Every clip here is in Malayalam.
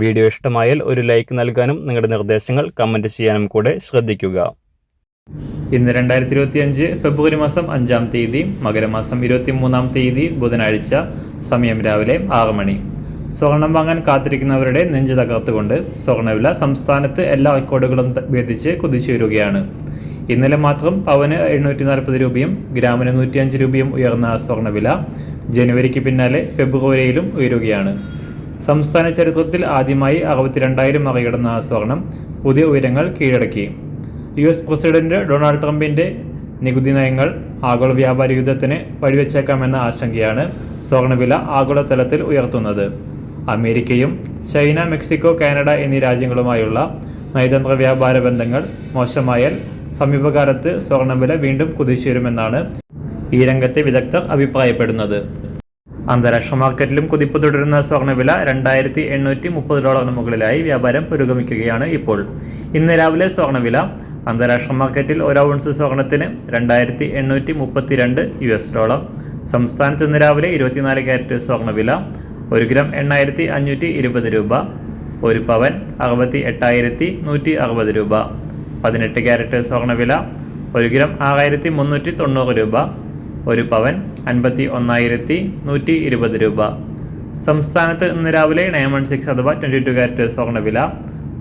വീഡിയോ ഇഷ്ടമായാൽ ഒരു ലൈക്ക് നൽകാനും നിങ്ങളുടെ നിർദ്ദേശങ്ങൾ കമന്റ് ചെയ്യാനും കൂടെ ശ്രദ്ധിക്കുക. ഇന്ന് രണ്ടായിരത്തി ഇരുപത്തി അഞ്ച് ഫെബ്രുവരി മാസം അഞ്ചാം തീയതി മകരമാസം ഇരുപത്തി മൂന്നാം തീയതി ബുധനാഴ്ച സമയം രാവിലെ ആറ് മണി. സ്വർണം വാങ്ങാൻ കാത്തിരിക്കുന്നവരുടെ നെഞ്ച് തകർത്തുകൊണ്ട് സ്വർണവില സംസ്ഥാനത്ത് എല്ലാ റെക്കോർഡുകളും ഭേദിച്ച് കുതിച്ചു വരികയാണ്. ഇന്നലെ മാത്രം പവന് എണ്ണൂറ്റി നാൽപ്പത് രൂപയും ഗ്രാമിന് നൂറ്റിയഞ്ച് രൂപയും ഉയർന്ന സ്വർണവില ജനുവരിക്ക് പിന്നാലെ ഫെബ്രുവരിയിലും ഉയരുകയാണ്. സംസ്ഥാന ചരിത്രത്തിൽ ആദ്യമായി അറുപത്തിരണ്ടായിരം മറികടന്ന സ്വർണം പുതിയ ഉയരങ്ങൾ കീഴടക്കി. യു എസ് പ്രസിഡന്റ് ഡൊണാൾഡ് ട്രംപിന്റെ നികുതി നയങ്ങൾ ആഗോള വ്യാപാര യുദ്ധത്തിന് വഴിവെച്ചേക്കാമെന്ന ആശങ്കയാണ് സ്വർണവില ആഗോളതലത്തിൽ ഉയർത്തുന്നത്. അമേരിക്കയും ചൈന മെക്സിക്കോ കാനഡ എന്നീ രാജ്യങ്ങളുമായുള്ള നയതന്ത്ര വ്യാപാര ബന്ധങ്ങൾ മോശമായാൽ സമീപകാലത്ത് സ്വർണവില വീണ്ടും കുതിച്ചുയരുമെന്നാണ് ഈ രംഗത്തെ വിദഗ്ധർ അഭിപ്രായപ്പെടുന്നത്. അന്താരാഷ്ട്ര മാർക്കറ്റിലും കുതിപ്പ് തുടരുന്ന സ്വർണവില രണ്ടായിരത്തി എണ്ണൂറ്റി മുപ്പത് ഡോളറിന് മുകളിലായി വ്യാപാരം പുരോഗമിക്കുകയാണ് ഇപ്പോൾ. ഇന്ന് രാവിലെ സ്വർണവില അന്താരാഷ്ട്ര മാർക്കറ്റിൽ ഒരു ഔൺസ് സ്വർണത്തിന് രണ്ടായിരത്തി എണ്ണൂറ്റി മുപ്പത്തിരണ്ട് യു എസ് ഡോളർ. സംസ്ഥാനത്ത് ഇന്ന് രാവിലെ ഇരുപത്തിനാല് ക്യാരറ്റ് സ്വർണവില ഒരു ഗ്രാം എണ്ണായിരത്തി അഞ്ഞൂറ്റി ഇരുപത് രൂപ ഒരു പവൻ അറുപത്തി എട്ടായിരത്തി നൂറ്റി അറുപത് രൂപ. പതിനെട്ട് ക്യാരറ്റ് സ്വർണവില ഒരു ഗ്രാം ആറായിരത്തി മുന്നൂറ്റി തൊണ്ണൂറ് രൂപ ഒരു പവൻ അൻപത്തി ഒന്നായിരത്തി നൂറ്റി ഇരുപത് രൂപ. സംസ്ഥാനത്ത് ഇന്ന് രാവിലെ നയൻ വൺ സിക്സ് അഥവാ ട്വന്റി ടു ക്യാരറ്റ് സ്വർണവില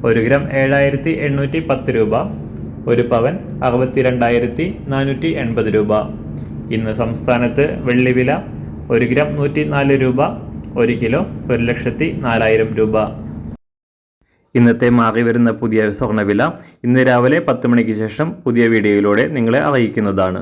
ഒരു ഗ്രാം ഏഴായിരത്തി എണ്ണൂറ്റി പത്ത് രൂപ ഒരു പവൻ അറുപത്തി രണ്ടായിരത്തി നാനൂറ്റി എൺപത് രൂപ. ഇന്ന് സംസ്ഥാനത്ത് വെള്ളിവില ഒരു ഗ്രാം നൂറ്റി നാല് രൂപ ഒരു കിലോ ഒരു ലക്ഷത്തി നാലായിരം രൂപ. ഇന്നത്തെ മാറി വരുന്ന പുതിയ സ്വർണവില ഇന്ന് രാവിലെ പത്ത് മണിക്ക് ശേഷം പുതിയ വീഡിയോയിലൂടെ നിങ്ങളെ അറിയിക്കുന്നതാണ്.